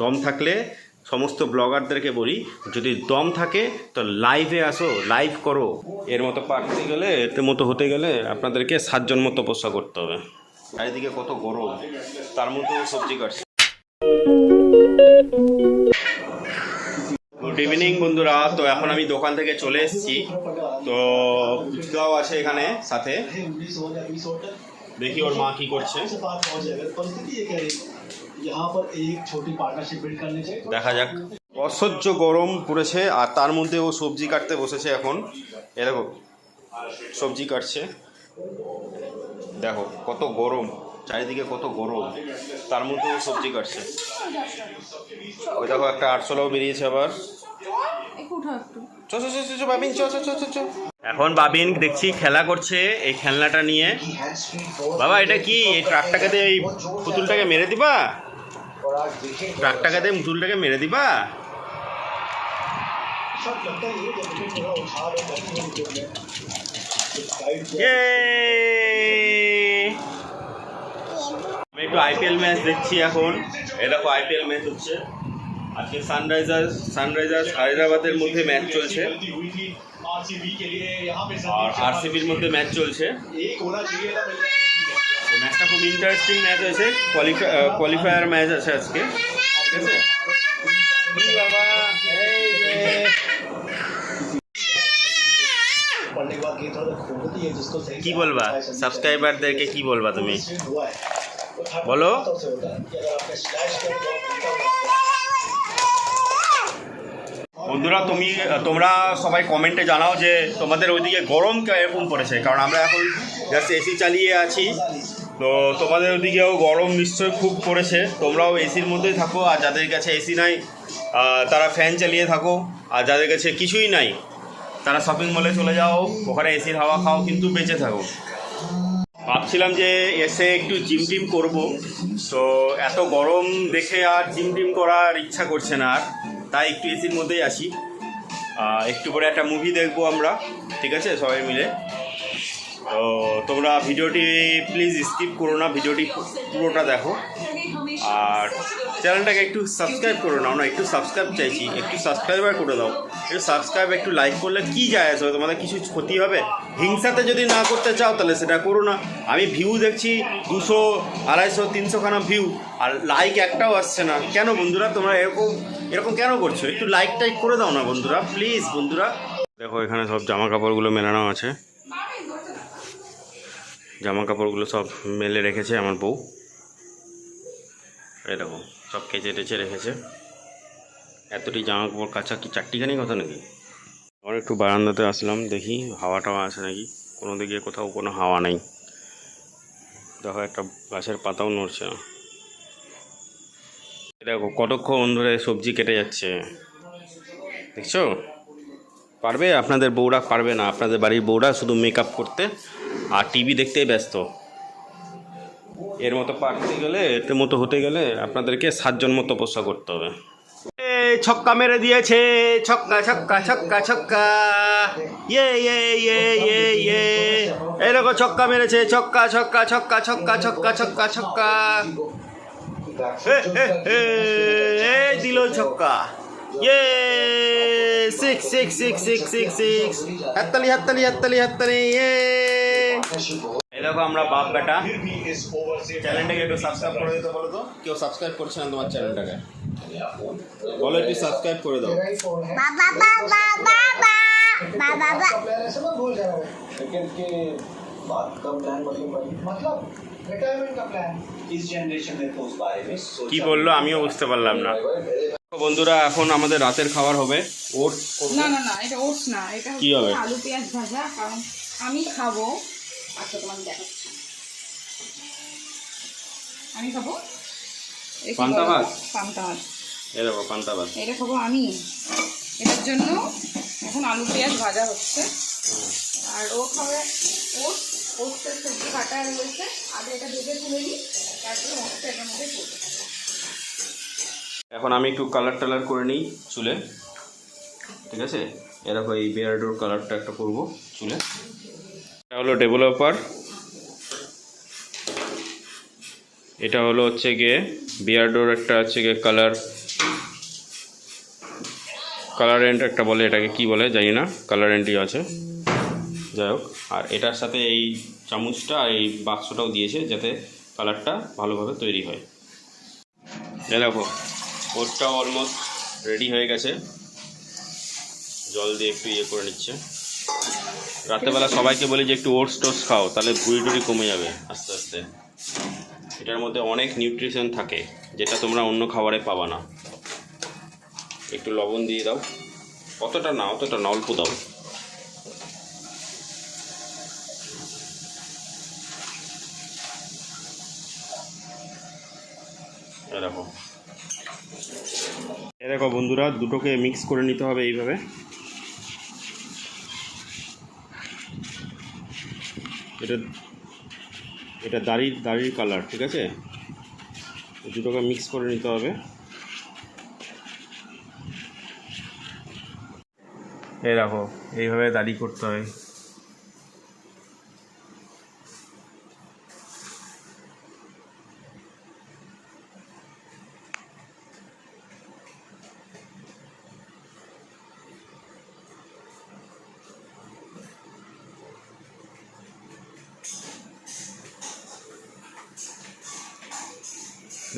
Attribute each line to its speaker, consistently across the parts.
Speaker 1: দম থাকলে সমস্ত ব্লগারদেরকে বলি, যদি দম থাকে, তো লাইভে আসো লাইভ করো। এর মতো পারতে গেলে, এর মতো হতে গেলে আপনাদেরকে সাতজন মতো তপস্যা করতে হবে। চারিদিকে কত গরম, তার মধ্যেও সবজি কাটছে। গুড ইভিনিং বন্ধুরা। তো এখন আমি দোকান থেকে চলে এসেছি। তো ফুচকাও আছে এখানে সাথে। দেখি ওর মা কি করছে। দেখা যাক অসহ্য গরম পড়েছে আর তার মধ্যে ও সবজি কাটতে বসেছে এখন। এ দেখো সবজি কাটছে। দেখো কত গরম চারিদিকে কত গরম। তার মধ্যে ও সবজি কাটছে। ওই দেখো একটা আটশোলাও বেরিয়েছে আবার। এখন বাবিন দেখছি খেলা করছে এই খেলনাটা নিয়ে। বাবা এটা কি এই ট্রাকটাকে এই পুতুলটাকে মেরে দিবা? ট্রাকটাকে দিয়ে মুসুলটাকে মেরে দিবা? আমি একটু আইপিএল ম্যাচ দেখছি এখন। এরকম আইপিএল ম্যাচ হচ্ছে। আজকে সানরাইজার্স সানরাইজার্স হায়দ্রাবাদের মধ্যে ম্যাচ চলছে। আর আরসিবির মধ্যে ম্যাচ চলছে। ম্যাচটা খুব ইন্টারেস্টিং ম্যাচ হয়েছে। কোয়ালিফাই কোয়ালিফায়ার ম্যাচ আছে আজকে। ঠিক আছে? কি বলবা? সাবস্ক্রাইবারদেরকে কি বলবা তুমি?
Speaker 2: বলো।
Speaker 1: বন্ধুরা, তুমি, তোমরা সবাই কমেন্টে জানাও যে তোমাদের ওইদিকে গরম এরকম পড়েছে। কারণ আমরা এখন জাস্ট এসি চালিয়ে আছি। তো তোমাদের ওদিকেও গরম নিশ্চয়ই খুব পড়েছে। তোমরাও এসির মধ্যেই থাকো, আর যাদের কাছে এসি নাই তারা ফ্যান চালিয়ে থাকো। আর যাদের কাছে কিছুই নাই, তারা শপিং মলে চলে যাও। ওখানে এসির হাওয়া খাও, কিন্তু বেঁচে থাকো। ভাবছিলাম যে এসে একটু জিম টিম করব। তো এত গরম দেখে আর জিম টিম করার ইচ্ছা করছে না আর। তাই একটু এসির মধ্যেই আসি একটু পরে একটা মুভি দেখব আমরা। ঠিক আছে? সবাই মিলে। তো তোমরা ভিডিওটি প্লিজ স্কিপ করো না, ভিডিওটি পুরোটা দেখো। আর চ্যানেলটাকে একটু সাবস্ক্রাইব করে নাও না, একটু সাবস্ক্রাইব চাইছি, একটু সাবস্ক্রাইবার করে দাও। একটু সাবস্ক্রাইব একটু লাইক করলে কি যায় আসবে তোমাদের কিছু ক্ষতি হবে? হিংসাতে যদি না করতে চাও, তাহলে সেটা করো না। আমি ভিউ দেখছি দুশো, আড়াইশো, তিনশোখানা ভিউ আর লাইক একটাও আসছে না। কেন বন্ধুরা, তোমরা এরকম এরকম কেন করছ? একটু লাইক টাইক করে দাও না বন্ধুরা প্লিজ বন্ধুরা। দেখো, এখানে সব জামা কাপড়গুলো মেলানো আছে। জামা কাপড়গুলো সব মেলে রেখেছে আমার বউ। এই দেখো, সব কেচে টেচে রেখেছে। এতটি জামা কাপড় কাঁচা কি চারটিখানি কথা নাকি? আমার একটু বারান্দাতে আসলাম, দেখি হাওয়া টাওয়া আছে নাকি। কোনো দিকে কোথাও কোনো হাওয়া নেই। দেখো, একটা গাছের পাতাও নড়ছে না। দেখো, কতক্ষণ ধরে সবজি কেটে যাচ্ছে। দেখছ? পারবে? আপনাদের বউরা পারবে না। আপনাদের বাড়ির বউরা শুধু মেকআপ করতে। আর টিভি দেখতেই ব্যস্ত। এর মতো পারতে গেলে, এর মতো হতে গেলে আপনাদেরকে সাতজন মতো তপস্যা করতে হবে। ছক্কা মেরে দিয়েছে। ছক্কা ছক্কা ছক্কা ছক্কা। ইয়ে ইয়ে ইয়ে ইয়ে ইয়ে। এই ছক্কা মেরেছে। ছক্কা ছক্কা ছক্কা ছক্কা ছক্কা ছক্কা ছক্কা। দিল ছক্কা। ইয়ে six six six six six six হাততালি হাততালি হাততালি হাততালি। ইয়ে। দেখো আমরা বাপ বেটা। চ্যানেলটাকে একটু সাবস্ক্রাইব করে দিতে বলো তো। কেউ সাবস্ক্রাইব করছে না তোমার চ্যানেলটাকে? বলো একটু সাবস্ক্রাইব করে দাও। কি বলল? আমিও বুঝতে পারলাম না। বন্ধুরা এখন আমাদের রাতের খাবার হবে। ওটস
Speaker 3: না না এটা ওটস না এটা
Speaker 1: কি হবে?
Speaker 3: আলু পেঁয়াজ ভাজা কারণ আমি খাব আচ্ছা তোমাকে দেখাচ্ছি। আমি খাব?
Speaker 1: পান্তা ভাত?
Speaker 3: পান্তা ভাত।
Speaker 1: এই দেখো পান্তা ভাত।
Speaker 3: এটা খাব আমি। এটার জন্য এখন আলু পেঁয়াজ ভাজা হচ্ছে। আর ও খাবে ওটসের সবজি কাটা রয়েছে আগে এটা ভেজে তুলে নিই তারপরে ওটসটা এটার মধ্যে করব
Speaker 1: এখন আমি একটু কালার টালার করে নিই চুলে। ঠিক আছে? এরকম এই বিয়ার্ডোর কালারটা একটা করব চুলে। হলো ডেভেলপার এটা হলো হচ্ছে গিয়ে বিয়ার্ডোর একটা হচ্ছে গিয়ে কালার কালারেন্ট একটা বলে এটাকে, কি বলে জানি না কালারেন্টই আছে। যাই হোক, আর এটার সাথে এই চামচটা আর এই বাক্সটাও দিয়েছে যাতে কালারটা ভালোভাবে তৈরি হয়। দেখো ওটটাও অলমোস্ট রেডি হয়ে গেছে। জল দিয়ে একটু ইয়ে করে নিচ্ছে। রাত্রেবেলা সবাইকে বলি যে একটু ওটস টোটস খাও, তাহলে ভুঁড়ি টুড়ি কমে যাবে আস্তে আস্তে। এটার মধ্যে অনেক নিউট্রিশন থাকে, যেটা তোমরা অন্য খাবারে পাবা না। একটু লবণ দিয়ে দাও। অতটা না অতটা না, অল্প দাও। দেখো। দেখো বন্ধুরা, দুটোকে মিক্স করে নিতে হবে এইভাবে। এটা এটা দাড়ির দাড়ির কালার ঠিক আছে? দুটোকে মিক্স করে নিতে হবে। এই দেখো, এইভাবে দাড়ি করতে হয়।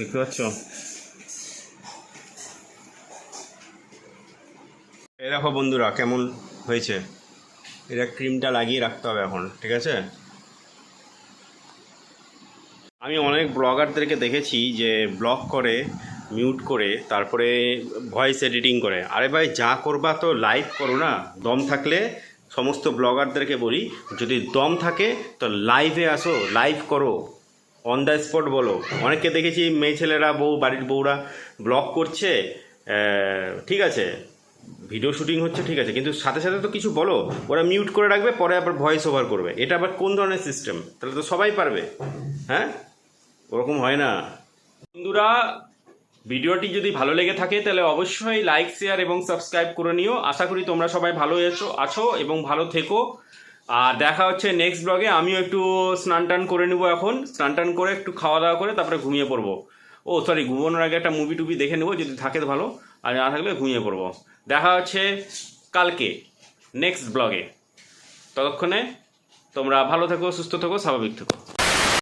Speaker 1: দেখতে পাচ্ছ এই দেখো বন্ধুরা, কেমন হয়েছে? এটা ক্রিমটা লাগিয়ে রাখতে হবে এখন, ঠিক আছে? আমি অনেক ব্লগারদেরকে দেখেছি যে ব্লগ করে মিউট করে, তারপরে ভয়েস এডিটিং করে। আরে ভাই, যা করবা তো লাইভ করো না। দম থাকলে সমস্ত ব্লগারদেরকে বলি, যদি দম থাকে, তো লাইভে আসো লাইভ করো। অন দ্য স্পট বলো। অনেককে দেখেছি, মেয়ে ছেলেরা, বউ, বাড়ির বউরা ব্লগ করছে ঠিক আছে। ভিডিও শুটিং হচ্ছে, ঠিক আছে। কিন্তু সাথে সাথে তো কিছু বলো, ওরা মিউট করে রাখবে, পরে আবার ভয়েস ওভার করবে। এটা আবার কোন ধরনের সিস্টেম তাহলে তো সবাই পারবে। হ্যাঁ? ওরকম হয় না। বন্ধুরা, ভিডিওটি যদি ভালো লেগে থাকে, তাহলে অবশ্যই লাইক শেয়ার এবং সাবস্ক্রাইব করে নিও। আশা করি তোমরা সবাই ভালো আছো আছো এবং ভালো থেকো। আর দেখা হচ্ছে নেক্সট ব্লগে আমিও একটু স্নান টান করে নেব এখন। স্নান টান করে একটু খাওয়া দাওয়া করে তারপরে ঘুমিয়ে পড়ব। ও সরি ঘুমানোর আগে একটা মুভি টুভি দেখে নেব, যদি থাকে ভালো। আর না থাকলে ঘুমিয়ে পড়ব। দেখা হচ্ছে কালকে নেক্সট ব্লগে ততক্ষণে তোমরা ভালো থেকো, সুস্থ থেকো, স্বাভাবিক থেকো।